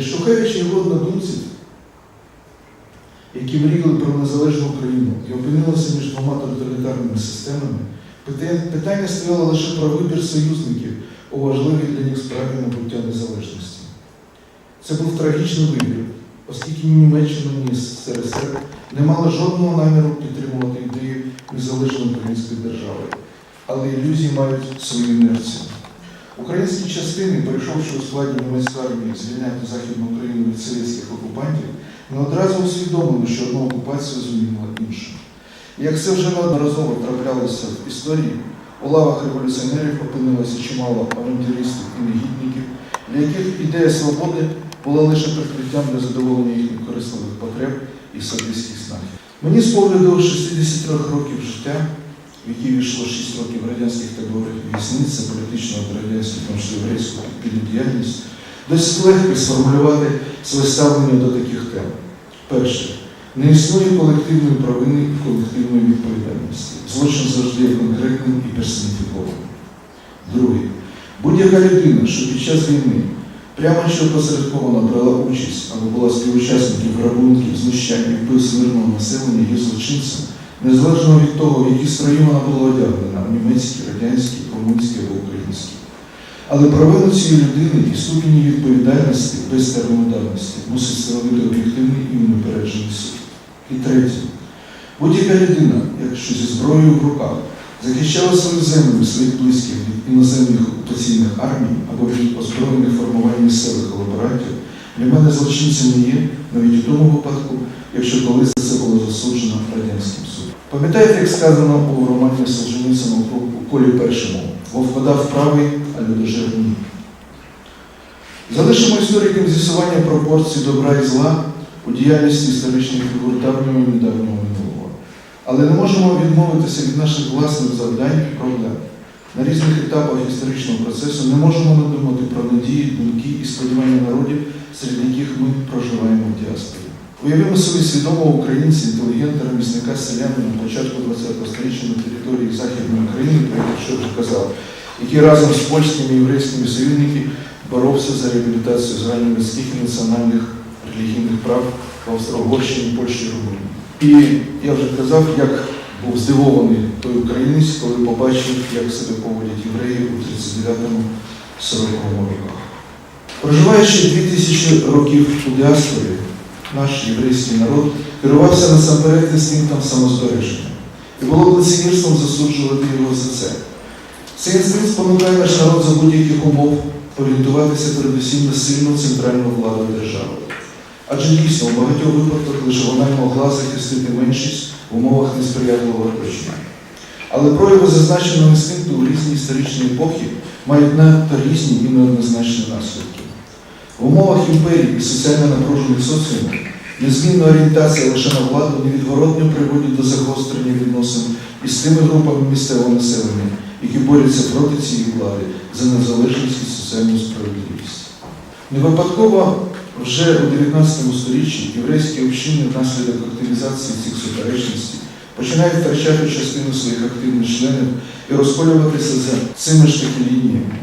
Шухевича і його однодумців, які мріяли про незалежну Україну і опинилися між двома тоталітарними системами, питання- стояло лише про вибір союзників у важливій для них справі набуття незалежності. Це був трагічний вибір, оскільки ні Німеччина, ні СРСР не мали жодного наміру підтримувати ідею незалежної української держави, але ілюзії мають свою інерцію. Українські частини, перейшовши у складі армії звільняти Західну Україну від совєтських окупантів, не одразу усвідомили, що одну окупацію змінила іншу. І Як це вже неодноразово траплялося в історії, у лавах революціонерів опинилося чимало авантюристів і негідників, для яких ідея свободи була лише прикриттям для задоволення їхніх корисливих потреб і особистих снахів. Мені з погляду 63 років життя, в які війшло 6 років радянських таборів в'язниці, політичного та радянського єврейського діяльність, досить легко сформулювати своє ставлення до таких тем. Перше. Не існує колективної провини і колективної відповідальності. Злочин завжди є конкретним і персоніфікованим. Друге. Будь-яка людина, що під час війни прямо чи опосередковано брала участь або була співучасником грабунків, знущань і мирного населення є злочинцем, незалежно від того, в які строї вона була одягнена в німецькій, радянській, комунській або українській. Але провину цієї людини і ступені відповідальності без терміну давності мусить встановити об'єктивний і неупереджений суд. І третє. Будь-яка людина, якщо зі зброєю в руках захищала свою землю, своїх близьких від іноземних окупаційних армій або від озброєних формувань місцевих колаборантів, для мене злочинцем не є навіть у тому випадку, якщо колись це було засуджено радянським судом. Пам'ятаєте, як сказано у романі Солженіцина у колі першому, Вовк подав правий, а людожер ні. Залишимо історикам з'ясування пропорцій добра і зла у діяльності історичних фігур давнього і недавнього минулого. Але не можемо відмовитися від наших власних завдань і проблем. На різних етапах історичного процесу не можемо не думати про надії, думки і сподівання народів, серед яких ми проживаємо в діаспорі. Уявимо собі свідомого українця, інтелігента, ремісника, селянина на початку ХХ століття на території Західної України, про яку що вже казав, який разом з польськими єврейськими союзниками боровся за реабілітацію загальнолюдських і національних релігійних прав в Австро-Угорщині, Польщі і Румунії. І я вже казав, як був здивований той українець, коли побачив, як себе поводять євреї у 39-40 роках. Проживаючи 2000 років у діаспорі, наш єврейський народ керувався насамперед інстинктом самозбереження. І було лицемірством засуджувати його за це. Цей інстинкт спонукає наш народ за будь-яких умов орієнтуватися передусім на сильну центральну владу держави. Адже дійсно у багатьох випадках лише вона могла захистити меншість в умовах несприятливого оточення. Але прояви зазначеного інстинкту у різні історичні епохи мають надто різні і неоднозначні наслідки. В умовах імперії і соціально напружених соціумів незмінна орієнтація лише на владу невідворотно приводить до загострення відносин із тими групами місцевого населення, які борються проти цієї влади за незалежність і соціальну справедливість. Не випадково вже у 19 сторіччі єврейські общини внаслідок активізації цих суперечностей починають втрачати частину своїх активних членів і розколюватися за цими ж таки лініями.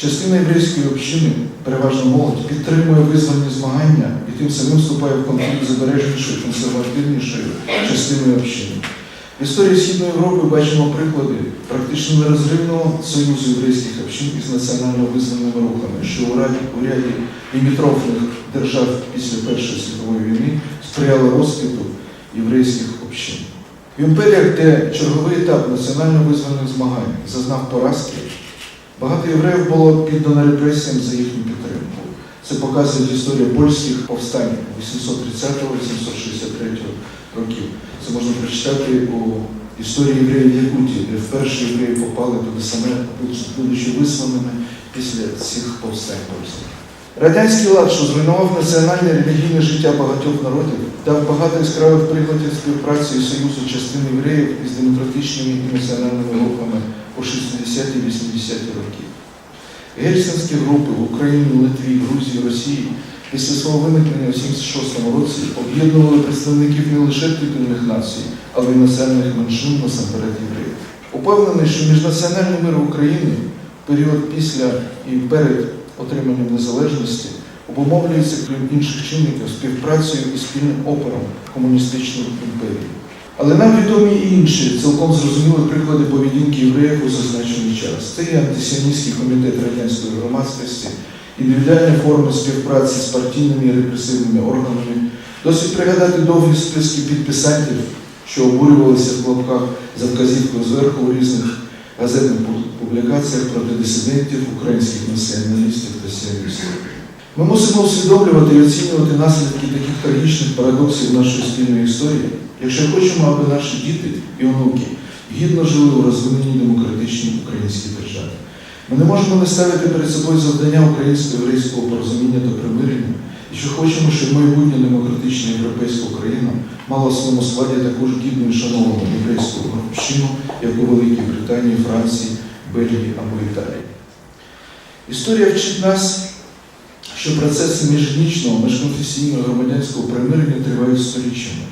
Частина єврейської общини, переважно молодь, підтримує визвольні змагання і тим самим вступає в конфлікт з обережнішою, консервативнішою частиною общини. В історії Східної Європи бачимо приклади практично нерозривного союзу єврейських общин із національно визнаними рухами, що у ряді, у ряді лімітрофних держав після Першої світової війни сприяло розквіту єврейських общин. В імперіях, де черговий етап національно-визвольних змагань зазнав поразки, багато євреїв було піддано репресіям за їхню підтримку. Це показує історія польських повстань 830-863 років. Це можна прочитати у історії євреїв Якутії, де вперше євреї попали туди саме, будучи висланими після цих повстань польських. Радянський лад, що зруйнував національне релігійне життя багатьох народів, дав багато яскравих прикладів співпраці і союзу частин євреїв із демократичними і національними групами у 60-80-ті роки. Гельсінські групи в Україні, Литві, Грузії, Росії після свого виникнення у 76-му році об'єднували представників не лише титульних націй, але й національних меншин насамперед євреїв. Упевнений, що міжнаціональний мир України в період після і перед отриманням незалежності обумовлюється, крім інших чинників, співпрацею і спільним опором комуністичної імперії. Але нам відомі інші цілком зрозумілі приклади поведінки євреїв у зазначений час. Це і антисіоністський комітет радянської громадськості, індивідуальні форми співпраці з партійними і репресивними органами. Досить пригадати довгі списки підписантів, що обурювалися в клапках за вказівкою зверху у різних газетних публікаціях проти дисидентів, українських націоналістів та сіоністів. Ми мусимо усвідомлювати і оцінювати наслідки таких трагічних парадоксів нашої спільної історії, якщо хочемо, аби наші діти і онуки гідно жили у розвиненій демократичній українській державі. Ми не можемо не ставити перед собою завдання українсько-єврейського порозуміння та примирення, і що хочемо, щоб майбутня демократична європейська Україна мала в своєму складі також гідну і шановану єврейську громадщину, як у Великій Британії, Франції, Бельгії або Італії. Історія вчить нас, що процеси міжетнічного, міжконфесійного громадянського примирення тривають сторіччями.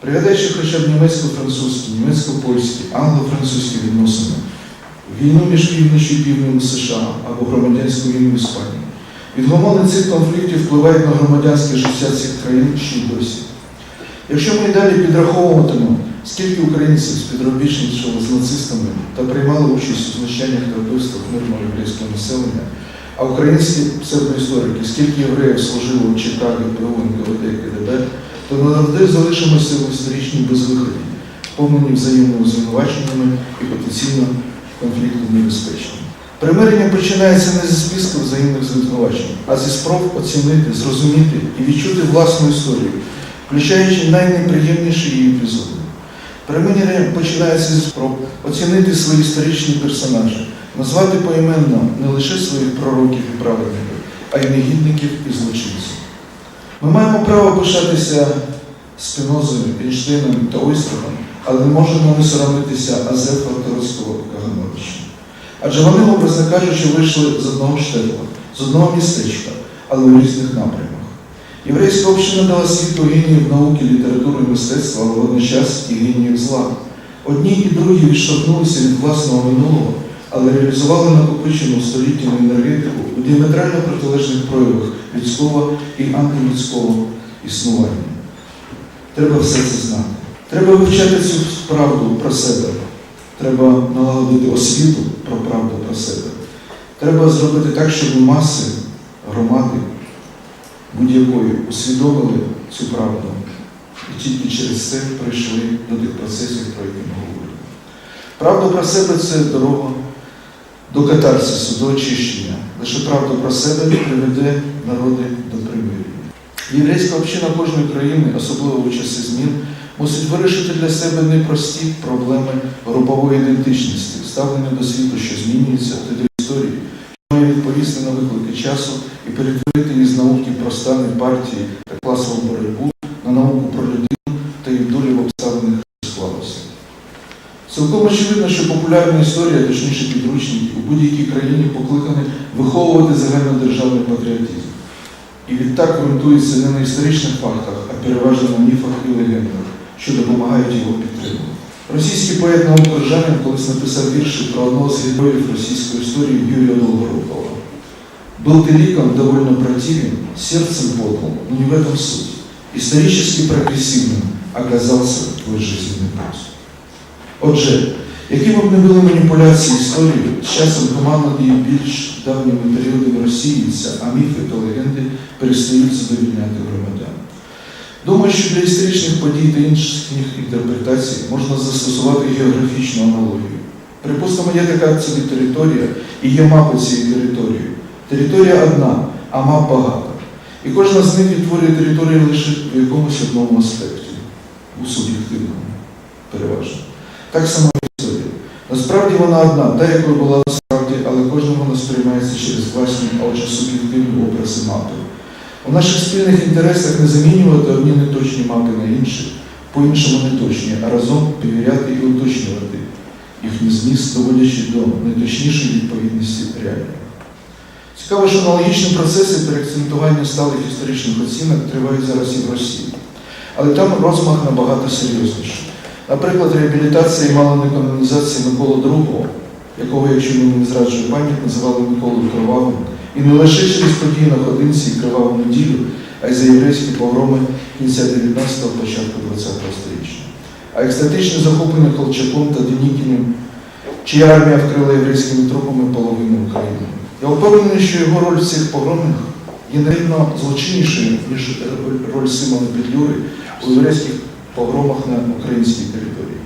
Пригадаючи хоча б німецько-французькі, німецько-польські, англо-французькі відносини, війну між півночі і півднем США або громадянську війну в Іспанії. Відгомони цих конфліктів впливають на громадянське життя цих країн ще й досі. Якщо ми і далі підраховуватимемо, скільки українців співробітничали з нацистами та приймали участь у знущаннях та вбивствах мирного єврейського населення, а українські псевдоісторики, скільки євреїв служило в Чикаго, ПУ, НКВД, КДБ, то назавжди залишимося в історичній безвиході, повнені взаємними звинуваченнями і потенційно конфлікту небезпечним. Примирення починається не зі списку взаємних звинувачень, а зі спроб оцінити, зрозуміти і відчути власну історію, включаючи найнеприємніші її епізоди. Примирення починається зі спроб оцінити свої історичні персонажі, назвати поіменно не лише своїх пророків і праведників, а й негідників і злочинців. Ми маємо право пишатися Спінозою, Ейнштейном та Ойстрахом, але не можемо не соромитися Азефа Троцького Кагановича. Адже вони, образно кажучи, вийшли з одного штепу, з одного містечка, але у різних напрямах. Єврейська община дала світу геніїв науки, літератури і мистецтва, але водночас і геніїв зла. Одні і другі відштовхнулися від власного минулого, але реалізували накопичену століттяну енергетику у діаметрально протилежних проявах людського і антилюдського існування. Треба все це знати. Треба вивчати цю правду про себе. Треба налагодити освіту про правду про себе. Треба зробити так, щоб маси громади будь-якої усвідомили цю правду і тільки через це прийшли до тих процесів, про які ми говоримо. Правда про себе це дорога до катарсису, до очищення. Лише правда про себе приведе народи до примирення. Єврейська община кожної країни, особливо у часи змін, мусить вирішити для себе непрості проблеми групової ідентичності, ставлення до світу, що змінюється, та до історії, що має відповісти на виклики часу і перетворити її з науки про стани партії та класову боротьбу на науку про людину та її долі в обставинах, склалося. Цілком очевидно, що популярна історія, точніше підручники, у будь-якій країні покликані виховувати загальнодержавний патріотизм. І відтак ґрунтується не на історичних фактах, а переважно на міфах і легендах, що допомагають його підтримувати. Російський поет Наум Коржанин колись написав вірші про одного з героїв російської історії Юрія Долгорукова. Был ты ликом довольно противен, сердцем подлым, но не в этом суть. Исторически прогрессивным оказался твой жизненный путь. Отже, якими б не були маніпуляції історією, з часом команда і більш давніми періодами розсіюється, а міфи та легенди перестають задовільняти громадян. Думаю, що для історичних подій та інших інтерпретацій можна застосувати географічну аналогію. Припустимо, є така собі територія і є мапа цієї території. Територія одна, а мап багато. І кожна з них відтворює територію лише в якомусь одному аспекті, у суб'єктивному, переважно. Так само. Насправді вона одна, та, якою була насправді, але кожна вона сприймається через власні, а отже суб'єктивні образи мапи. У наших спільних інтересах не замінювати одні неточні мапи на інші, по-іншому неточні, а разом перевіряти і уточнювати їхній зміст, доводячи до найточнішої відповідності реальної. Цікаво, що аналогічні процеси переакцентування сталих історичних оцінок тривають зараз і в Росії. Але там розмах набагато серйозніший. Наприклад, мала не канонізація Миколи II, якого, якщо мені не зраджує пам'ять, називали Миколою Кровавим, І не лише через події на Ходинці і Криваву неділю, а й за єврейські погроми кінця 19-го, початку 20-го сторіччя. А екстатичне захоплення Колчаком та Денікіним, чия армія вкрила єврейськими трупами половину України. Я впевнений, що його роль в цих погромах є нерівно злочиннішою, ніж роль Симона Петлюри у єврейських погромах на українській території.